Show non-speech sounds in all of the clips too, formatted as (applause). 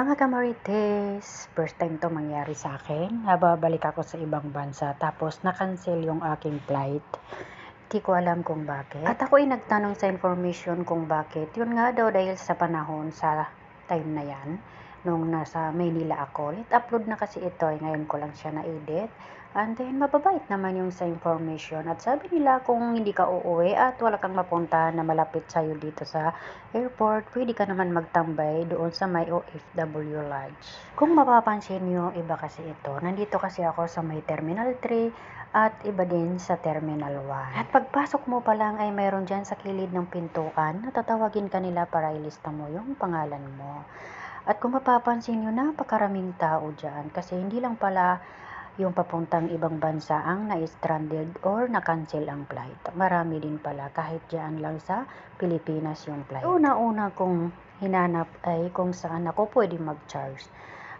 Mga kamarites, first time to mangyari sa akin. Nababalik ako sa ibang bansa tapos na-cancel yung aking flight. Di ko alam kung bakit. At ako ay nagtanong sa information kung bakit. Yun nga daw dahil sa panahon sa time na yan. Nung nasa Maynila ako. Let upload na kasi ito. eh, Ngayon ko lang siya na-edit. And then, mababait naman yung sa information. At sabi nila kung hindi ka uuwi at wala kang mapunta na malapit sa'yo dito sa airport, pwede ka naman magtambay doon sa may OFW Lodge. Kung mapapansin nyo, iba kasi ito. Nandito kasi ako sa may Terminal 3 at iba din sa Terminal 1. At pagpasok mo pa lang ay mayroon dyan sa kilid ng pintuan na tatawagin ka nila para ilista mo yung pangalan mo. At kung mapapansin nyo, napakaraming tao dyan kasi hindi lang pala yung papuntang ibang bansa ang na-stranded or na-cancel ang flight. Marami din pala kahit dyan lang sa Pilipinas yung flight. Una-una kong hinanap ay kung saan ako pwede mag-charge.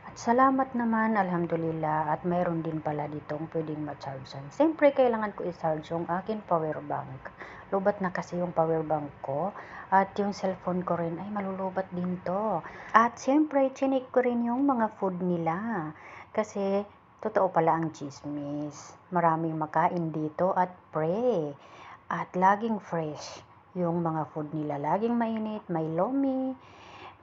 At salamat naman, alhamdulillah, at mayroon din pala ditong pwedeng ma-chargean. Siyempre, kailangan ko i-charge yung akin power bank. Lubat na kasi yung power bank ko. At yung cellphone ko rin ay malulubat din to. At siyempre, chinik ko rin yung mga food nila. Kasi, totoo pala ang chismis. Maraming makain dito at pre. At laging fresh yung mga food nila. Laging mainit, may lomi,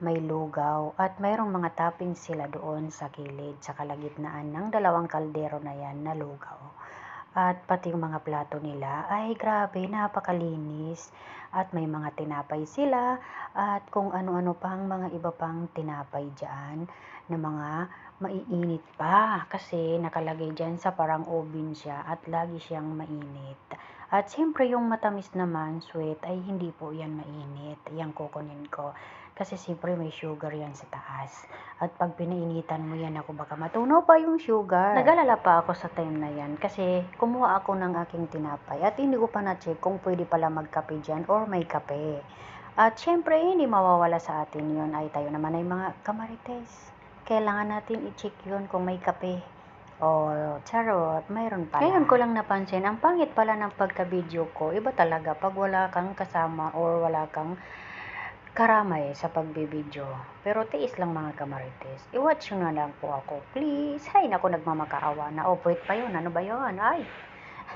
may lugaw, at mayroong mga toppings sila doon sa kilid, sa kalagitnaan ng dalawang kaldero na yan na lugaw. At pati yung mga plato nila, ay grabe, napakalinis. At may mga tinapay sila, at kung ano-ano pang mga iba pang tinapay dyan, na mga maiinit pa. Kasi nakalagay dyan sa parang oven siya, at lagi siyang mainit. At siyempre yung matamis naman, sweet, ay hindi po yan mainit. Yan kukunin ko. Kasi siyempre may sugar yan sa taas. At pag pinainitan mo yan ako, baka matunaw pa yung sugar. Nag-alala pa ako sa time na yan kasi kumuha ako ng aking tinapay at hindi ko pa na-check kung pwede pala magkape dyan or may kape. At syempre, hindi mawawala sa atin yun ay tayo naman ay mga kamarites. Kailangan natin i-check yun kung may kape. O, charot, mayroon pala. Ngayon ko lang napansin, ang pangit pala ng pagka-video ko, iba talaga pag wala kang kasama or wala kang karamay sa pagbibideo. Pero tiis lang mga kamarites. I-watch na lang po ako, please. Hay, naku, nagmamakaawa na. Oh, pa yun. Ano ba yun? Ay.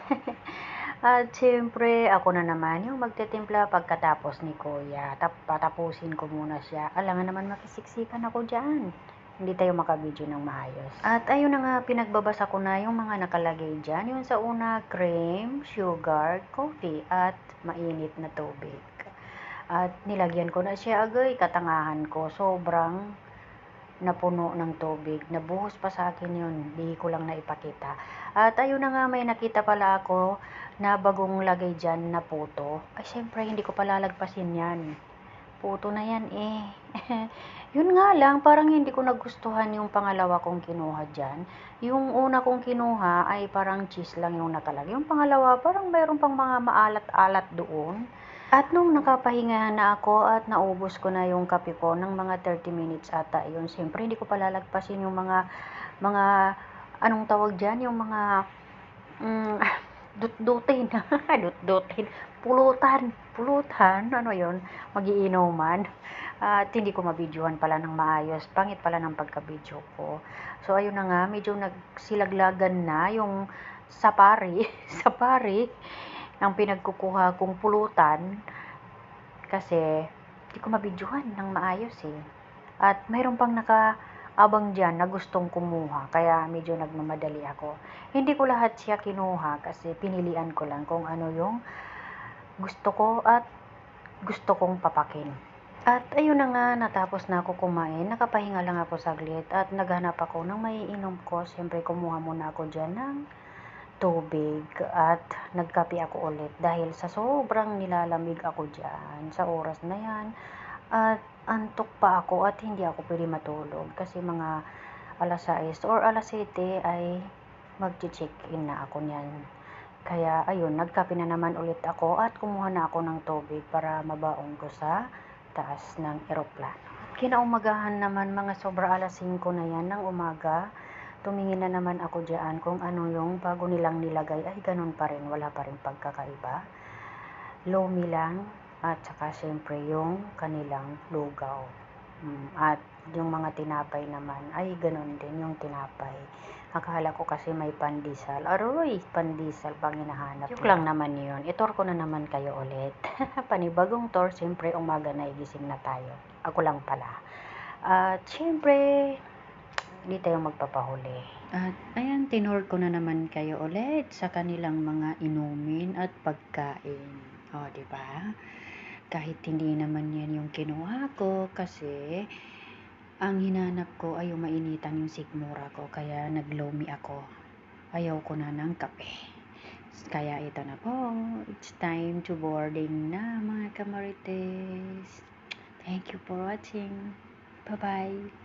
(laughs) At siyempre, ako na naman yung magtitimpla pagkatapos ni Kuya. Tap patapusin ko muna siya. Alangan naman makisiksikan ako dyan. Hindi tayo makabidyo ng maayos. At ayun na nga, pinagbabasa ko na yung mga nakalagay dyan. Yung sa una, cream, sugar, coffee, at mainit na tubig. At nilagyan ko na siya agay, katangahan ko. Sobrang napuno ng tubig. Nabuhos pa sa akin yun. Di ko lang naipakita. At ayun na nga, may nakita pala ako na bagong lagay dyan na puto. Ay, syempre, hindi ko pala lagpasin yan. Puto na yan eh. (laughs) yun nga lang, parang hindi ko nagustuhan yung pangalawa kong kinuha dyan. Yung una kong kinuha ay parang cheese lang yung nakalagay. Yung pangalawa, parang mayroon pang mga maalat-alat doon. At nung nakapahinga na ako at naubos ko na yung kape ko ng mga 30 minutes ata yun, siyempre hindi ko palalagpasin yung mga, mga, anong tawag dyan, yung mga, mm, (laughs) dut-dutin, (laughs) dut-dutin, pulutan, pulutan, ano yon magiinuman. At hindi ko mabidyohan pala ng maayos, pangit pala ng pagka-video ko. So ayun na nga, medyo nagsilaglagan na yung sapari, (laughs) sapari, ang pinagkukuha kong pulutan kasi di ko mabidyohan ng maayos eh. At mayroon pang nakaabang dyan na gustong kumuha kaya medyo nagmamadali ako. Hindi ko lahat siya kinuha kasi pinilian ko lang kung ano yung gusto ko at gusto kong papakin. At ayun na nga, natapos na ako kumain. Nakapahinga lang ako saglit at naghanap ako ng maiinom ko. Siyempre, kumuha muna ako dyan ng tubig at nagkape ako ulit dahil sa sobrang nilalamig ako dyan sa oras na yan at antok pa ako at hindi ako pwede matulog kasi mga alas 6 or alas 7 ay mag-check-in na ako niyan. Kaya ayun, nagkape na naman ulit ako at kumuha na ako ng tubig para mabaon ko sa taas ng eroplano. Kinaumagahan naman mga sobra alas 5 na yan ng umaga tumingin na naman ako diyan kung ano yung bago nilang nilagay ay ganun pa rin, wala pa rin pagkakaiba. Lomi lang at saka syempre yung kanilang lugaw. Mm, At Yung mga tinapay naman, ay ganun din yung tinapay. Akala ko kasi may pandesal. Aroy, pandesal pang hinahanap. Joke lang naman yun. Itor ko na naman kayo ulit. (laughs) Panibagong tour, siyempre umaga na igising na tayo. Ako lang pala. At siyempre, hindi tayo magpapahuli. At ayan, tinor ko na naman kayo ulit sa kanilang mga inumin at pagkain. O, di ba? Kahit hindi naman yan yung kinuha ko kasi ang hinanap ko ay yung mainitan yung sigmura ko kaya naglomi ako. Ayaw ko na ng kape. Kaya ito na po. It's time to boarding na mga kamarites. Thank you for watching. Bye-bye.